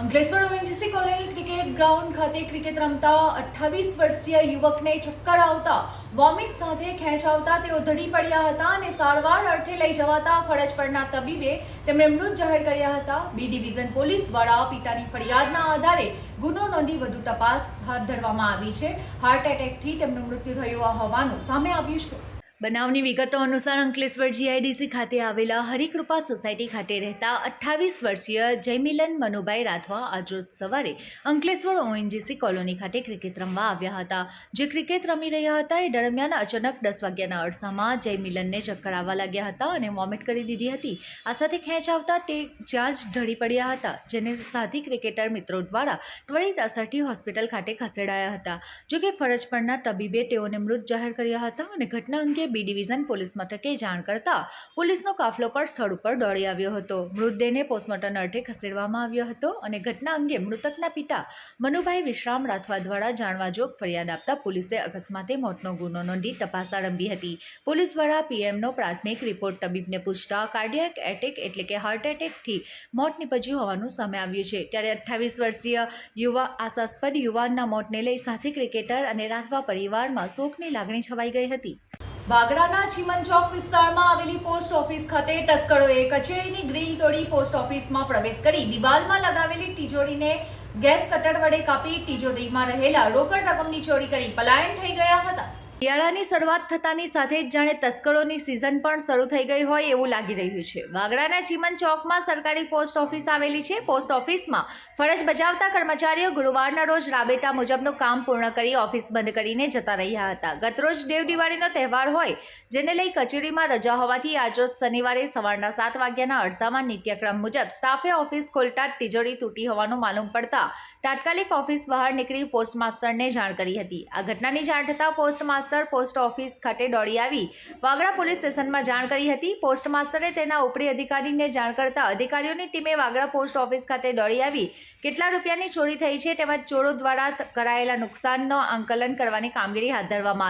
Ankleshwar ONGC colony cricket ground ખાતે cricket રમતા અઠ્ઠાવીસ વર્ષીય યુવકને ચક્કર આવતા, વોમિટ સાથે ખેંચ આવતા તેઓ ધડી પડ્યા હતા અને સારવાર અર્થે લઈ જવાતા ફરજ પરના તબીબે તેમણે મૃત જાહેર કર્યા હતા. બી ડિવિઝન પોલીસ દ્વારા પિતાની ફરિયાદના આધારે ગુનો નોંધી વધુ તપાસ હાથ ધરવામાં આવી છે. હાર્ટ એટેકથી તેમનું મૃત્યુ થયું હોવાનું સામે આવ્યું છે. બનાવની વિગતો અનુસાર અંકલેશ્વર જીઆઈડીસી ખાતે આવેલા હરિકૃપા સોસાયટી ખાતે રહેતા અઠ્ઠાવીસ વર્ષીય જયમિલન મનુભાઈ રાઠવા આજરોજ સવારે અંકલેશ્વર ઓએનજીસી કોલોની ખાતે ક્રિકેટ રમવા આવ્યા હતા. જે ક્રિકેટ રમી રહ્યા હતા એ દરમિયાન અચાનક દસ વાગ્યાના અરસામાં જયમિલનને ચક્કર આવવા લાગ્યા હતા અને વોમિટ કરી દીધી હતી. આ સાથે ખેંચ આવતા તે જ્યાં જ ઢળી પડ્યા હતા, જેને સાથી ક્રિકેટર મિત્રો દ્વારા ત્વરિત અસરથી હોસ્પિટલ ખાતે ખસેડાયા હતા. જોકે ફરજ પરના તબીબે તેઓને મૃત જાહેર કર્યા હતા અને ઘટના અંગે બી ડિવિઝન પોલીસ મથકે જાણ કરતા પોલીસનો કાફલો પણ સ્થળ ઉપર દોડી આવ્યો હતો. મૃતદેહને પોસ્ટમોર્ટમ અર્થે ખસેડવામાં આવ્યો હતો અને ઘટના અંગે મૃતકના પિતા મનુભાઈ વિશ્રામ રાઠવા દ્વારા જાણવાજોગ ફરિયાદ આપતા પોલીસે અકસ્માતે મોતનો ગુનો નોંધી તપાસ આરંભી હતી. પોલીસ દ્વારા પીએમનો પ્રાથમિક રિપોર્ટ તબીબને પૂછતા કાર્ડિયક એટેક એટલે કે હાર્ટ એટેકથી મોત નીપજ્યું હોવાનું સામે આવ્યું છે. ત્યારે અઠ્ઠાવીસ વર્ષીય યુવા આશાસ્પદ યુવાનના મોતને લઈ સાથી ક્રિકેટર અને રાઠવા પરિવારમાં શોકની લાગણી છવાઈ ગઈ હતી. વાગરાના ચીમન ચોક વિસ્તારમાં આવેલી પોસ્ટ ઓફિસ ખાતે તસ્કરોએ કચેરીની ગ્રીલ તોડી પોસ્ટ ઓફિસમાં પ્રવેશ કરી દિવાલમાં લગાવેલી તિજોરીને ગેસ કટર વડે કાપી તિજોરીમાં રહેલા રોકડ રકમની ચોરી કરી પલાયન થઈ ગયા હતા. શિયાળાની શરૂઆત થતાની સાથે જ જાણે તસ્કરોની સિઝન પણ શરૂ થઈ ગઈ હોય એવું લાગી રહ્યું છે. વાગડાના ચીમન ચોકમાં સરકારી પોસ્ટ ઓફિસ આવેલી છે. પોસ્ટ ઓફિસમાં ફરજ બજાવતા કર્મચારીઓ ગુરુવારના રોજ રાબેતા મુજબનું કામ પૂર્ણ કરી ઓફિસ બંધ કરીને જતા રહ્યા હતા. ગતરોજ દેવ દિવાળીનો તહેવાર હોય, જેને લઈ કચેરીમાં રજા હોવાથી આજરોજ શનિવારે સવારના સાત વાગ્યાના અરસામાં નિત્યક્રમ મુજબ સ્ટાફે ઓફિસ ખોલતા તિજોરી તૂટી હોવાનું માલુમ પડતા તાત્કાલિક ઓફિસ બહાર નીકળી પોસ્ટ માસ્ટરને જાણ કરી હતી. આ ઘટનાની જાણ થતાં પોસ્ટ માસ્ટર પોસ્ટ ઓફિસ ખાતે દોડી આવી. વાગડા પોલીસ સ્ટેશનમાં જાણ કરી હતી. પોસ્ટ માસ્ટરે તેના ઉપરી અધિકારીને જાણ કરતા અધિકારીઓની ટીમે વાગડા પોસ્ટ ઓફિસ ખાતે દોડી આવી. કેટલા રૂપિયાની ચોરી થઈ છે તેમજ ચોરો દ્વારા કરાયેલા નુકસાનનો આંકલન કરવાની કામગીરી હાથ ધરવામાં